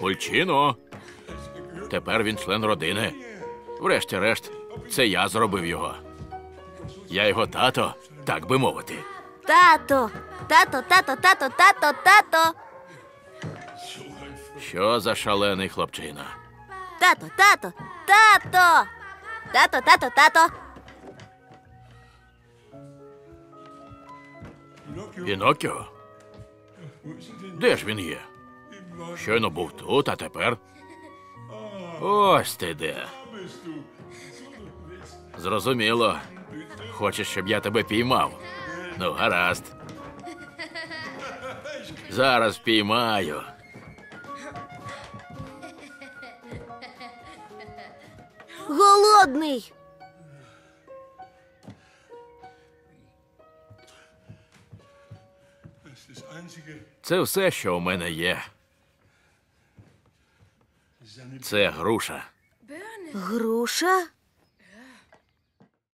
Пульчино. Тепер він член родини. Врешті-решт, це я зробив його. Я його тато, так би мовити. Тато, тато, тато, тато, тато, тато. Що за шалений хлопчина? Тато, тато, тато. Тато, тато, тато. Пінокіо? Де ж він є? Щойно був тут, а тепер. Ось ти де. Зрозуміло. Хочеш, щоб я тебе піймав? Ну, гаразд. Зараз піймаю. Голодний. Це все, що у мене є. Це груша. Груша?